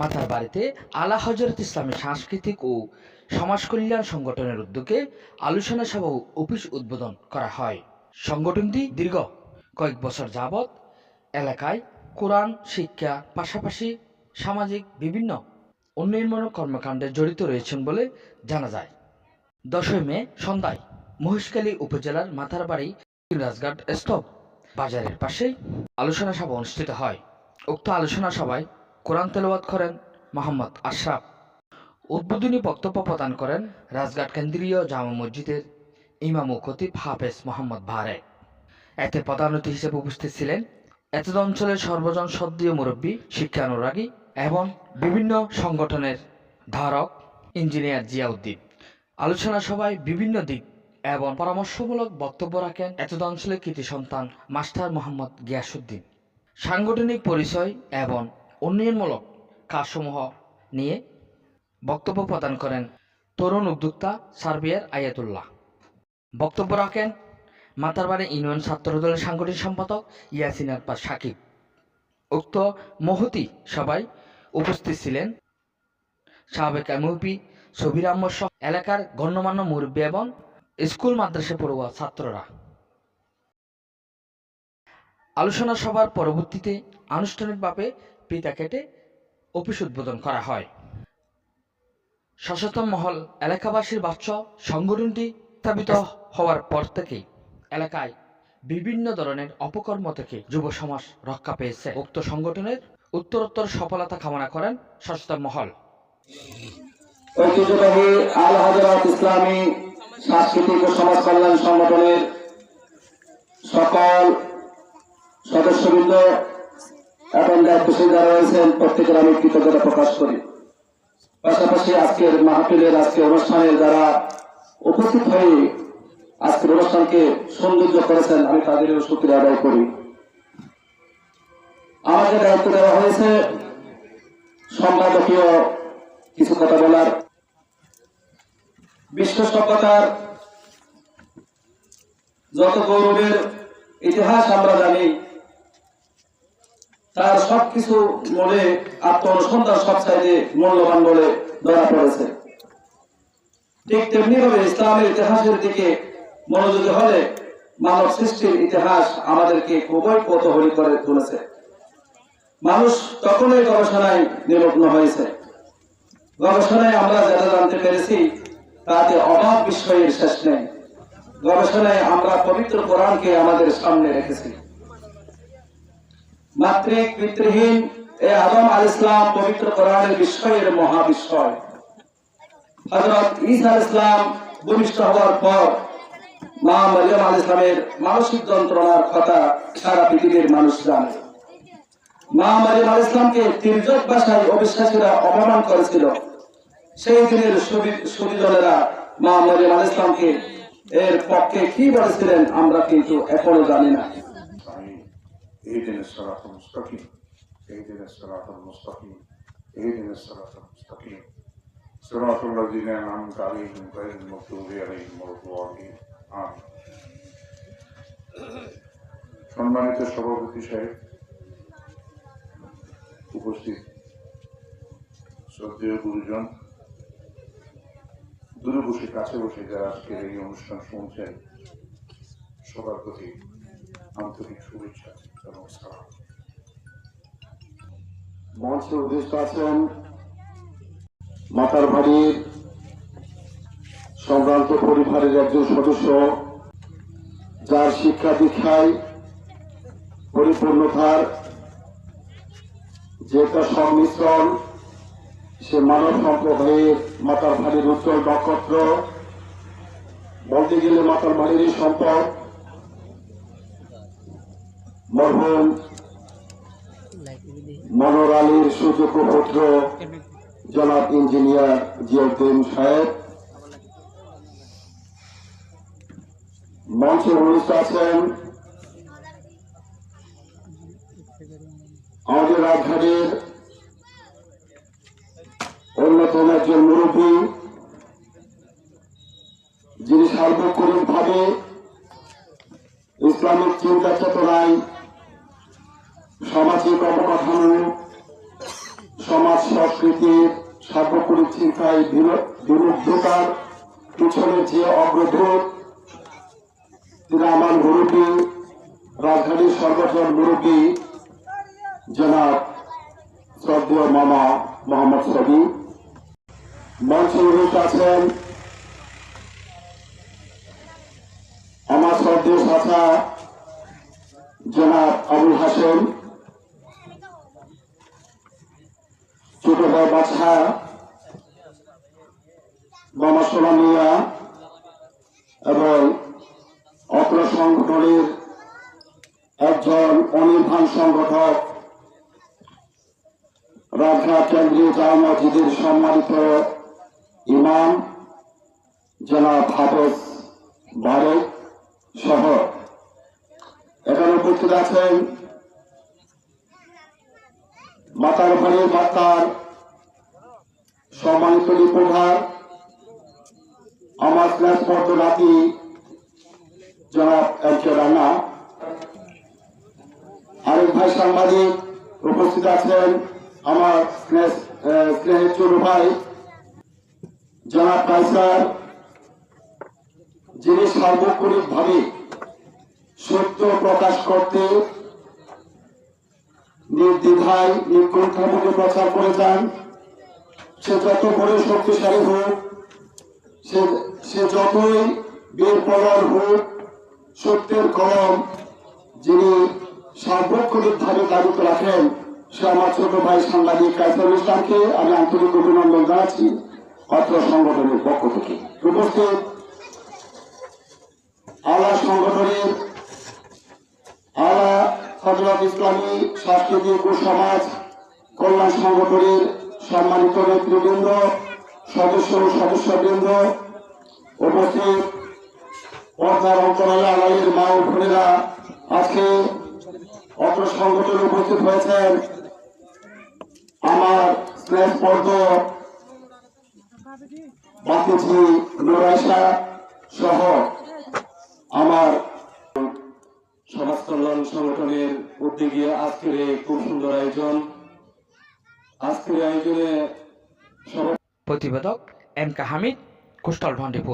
মাথার বাড়িতে আলা হজরত ইসলামী সাংস্কৃতিক ও সমাজ কল্যাণ সংগঠনের উদ্যোগে আলোচনা সভা ও অফিস উদ্বোধন করা হয়। সংগঠনটি দীর্ঘ কয়েক বছর যাবৎ এলাকায় কোরআন, শিক্ষা, পাশাপাশি সামাজিক বিভিন্ন উন্নয়নমূলক কর্মকাণ্ডে জড়িত রয়েছেন বলে জানা যায়। দশই মে সন্ধ্যায় মহেশখালী উপজেলার মাথারবাড়ি রাজঘাট স্তব বাজারের পাশেই আলোচনা সভা অনুষ্ঠিত হয়। উক্ত আলোচনা সভায় কোরআন তেলাওয়াত করেন মোহাম্মদ আশরাফ। উদ্বোধনী বক্তব্য প্রদান করেন রাজঘাট কেন্দ্রীয় জামা মসজিদের ইমাম ও খতিব হাফেজ মোহাম্মদ ভারে এতে প্রধান অতিথি হিসেবে উপস্থিত ছিলেন এতদ অঞ্চলের সর্বজন সদ্রীয় মুরব্বী শিক্ষানুরাগী এবং বিভিন্ন সংগঠনের ধারক, ইঞ্জিনিয়ার জিয়াউদ্দিন। আলোচনা সভায় বিভিন্ন দিক এবং পরামর্শমূলক বক্তব্য রাখেন এতদ অঞ্চলের কৃতি সন্তান মাস্টার মোহাম্মদ গিয়াসুদ্দিন সাংগঠনিক পরিচয় এবং উন্নয়নমূলক কাজসমূহ নিয়ে বক্তব্য প্রদান করেন তরুণ উদ্যোক্তা সার্বিয়ার আয়াতুল্লাহ। বক্তব্য রাখেন মাতারবাড়ি ইউনিয়ন ছাত্রদলের সাংগঠনিক সম্পাদক ইয়াসিন আরপার সাকিব। উক্ত মহতি সবাই উপস্থিত ছিলেন সাবেক এমওপি সবির আহমদ সহ এলাকার গণ্যমান্য মুরব্বী এবং স্কুল মাদ্রাসা পড়ুয়া ছাত্ররা। আলোচনা সভার পরবর্তীতে আনুষ্ঠানিকভাবে পিতা কেটে অফিস উদ্বোধন করা হয়। সচেতন মহল এলাকাবাসীর বাচ্চা সংগঠনটি স্থাপিত হওয়ার পর থেকেই এলাকায় বিভিন্ন ধরনের অপকর্ম থেকে যুব সমাজ রক্ষা পেয়েছে। উক্ত সংগঠনের উত্তরোত্তর সফলতা কামনা করেন সচেতন মহল। ইসলামী সাংস্কৃতিক ও সমাজ কল্যাণ সংগঠনের সকল সদস্যবৃন্দ এবং দায়িত্বশীল যারা রয়েছেন, প্রত্যেকের আমি কৃতজ্ঞতা প্রকাশ করি। পাশাপাশি আজকের মাহফিলের আজকের অনুষ্ঠানের যারা উপস্থিত হয়ে আজকের অনুষ্ঠানকে সৌন্দর্য করেছেন, আমি তাদেরও শুক্রিয়া আদায় করি। আমাকে দায়িত্ব দেওয়া হয়েছে সম্পাদকীয় কিছু কথা বলার। বিশ্ব সভ্যতার যত গৌরবের ইতিহাস আমরা জানি তার সবকিছু মনে আত্ম অনুসন্ধান সবচাইতে মূল্যবান বলে ধরা পড়েছে। ঠিক তেমনি ভাবে ইসলামের ইতিহাসের দিকে মনোযোগী হলে মানব সৃষ্টির ইতিহাস আমাদেরকে খুবই কৌতূহলী করে তুলেছে। মানুষ তখনই গবেষণায় নিমগ্ন হয়েছে। গবেষণায় আমরা যেটা জানতে পেরেছি, তাতে অভাব বিষয়ের শেষ নেই। গবেষণায় আমরা পবিত্র কোরআনকে আমাদের সামনে রেখেছি। এ আদম আল ইসলাম পবিত্র কোরআনের বিষয়ের মহাবিষয় হজরত আল ইসলাম ভূমিষ্ঠ হওয়ার পর মা মরিয়ম আল ইসলামের মানসিক যন্ত্রণার কথা সারা পৃথিবীর মানুষ জানে। মা আল ইসলামকে তির্যক ভাষায় অবিশ্বাসীরা অপমান করেছিল। সেই দিনের সুবিদলেরা মা মরিয়াম আল ইসলামকে এর পক্ষে কি বলেছিলেন আমরা কিন্তু এখনও জানি না। اهدنا الصراط المستقيم اهدنا الصراط المستقيم اهدنا الصراط المستقيم صراط الذين انعمت عليهم غير المغضوب عليهم ولا الضالين আমিন সম্মানিত সভাপতি সাহেব উপস্থিত শ্রদ্ধেয় গুরুজন দূরে বসে কাছে বসে যারা আজকের এই অনুষ্ঠান শুনছেন সবার প্রতি আন্তরিক শুভেচ্ছা সালাম মঞ্চে উদ্দেশ্য আছেন মাতার বাড়ির সম্ভ্রান্ত পরিবারের একজন সদস্য, যার শিক্ষা দীক্ষায় পরিপূর্ণতার যে একটা সংমিশ্রণ, সে মানব সম্পদ হয়ে মাতার বাড়ির উজ্জ্বল নক্ষত্র, বলতে গেলে মাতার বাড়িরই সম্পদ। মনোর আলীর সুযোগ্য পুত্র জনাব ইঞ্জিনিয়ার জিয়াউদ্দিন সাহেব। মঞ্চে অনুষ্ঠিত আছেন আমাদের রাজধানীর অন্যতম একজন মুরব্বী, যিনি সার্বক্ষণিক ভাবে ইসলামিক চিন্তা চেতনায় সামাজিক অবকাঠামো সমাজ সংস্কৃতির সার্বক্ষণিক চিন্তায় বিমুগ্ধতার পিছনে যে অগ্রদূত আমার মুরব্বী, রাজধানীর সর্বজন মুরব্বী, জনাব শ্রদ্ধেয় মামা মোহাম্মদ সবি মঞ্চে আছেন আমার শ্রদ্ধেয় শাখা জনাব আবুল হাসেম ছোট ভাই বাছা মামা সোনামিয়া এবং অত্র সংগঠনের একজন অনির্বাণ সংগঠক রাজঘাট কেন্দ্রীয় জামা মসজিদের সম্মানিত ইমাম, জনাব হাফেজ ভারত সহ। এখানে উপস্থিত আছেন মাতার ভাড়ির মাতার সম্মানিত রিপোর্টার আমার স্নেহস্পর্দ নাতি, জনাব এল কে রানা। আরেক ভাই সাংবাদিক উপস্থিত আছেন আমার স্নেহের ছোট ভাই, জনাব কাইসার যিনি সার্বক্ষণিক ভাবে সত্য প্রকাশ করতে নির্দ্বিধায় নির্কুণ্ঠামুখে প্রচার করে যান। সে যত বড় শক্তিশালী হোক, সে যতই হোক, সত্যের কলম যিনি সার্বক্ষণিক ভাবে দাবিত রাখেন সে আমার ছোট ভাই সাংবাদিক কাইসুল ইসলামকে আমি আন্তরিক অভিনন্দন জানাচ্ছি, অত্র সংগঠনের পক্ষ থেকে। উপস্থিত আলা সংগঠনের আলা হজরত ইসলামী ও সমাজ কল্যাণ সংগঠনের সম্মানিত নেতৃবৃন্দ, সদস্য ও সদস্যবৃন্দ, উপস্থিত পর্দার অন্তরালে আলাইয়ের মা ও বোনেরা, আজকে অত্র সংগঠনে উপস্থিত হয়েছেন আমার স্নেহ পর্দ বাতিজি নুরাইশা সহ আমার সমাজ কল্যাণ সংগঠনের উদ্যোগে আজকের এই খুব সুন্দর আয়োজন। আজকের আয়োজনে প্রতিবেদক এম কে হামিদ ভান্ডিপুর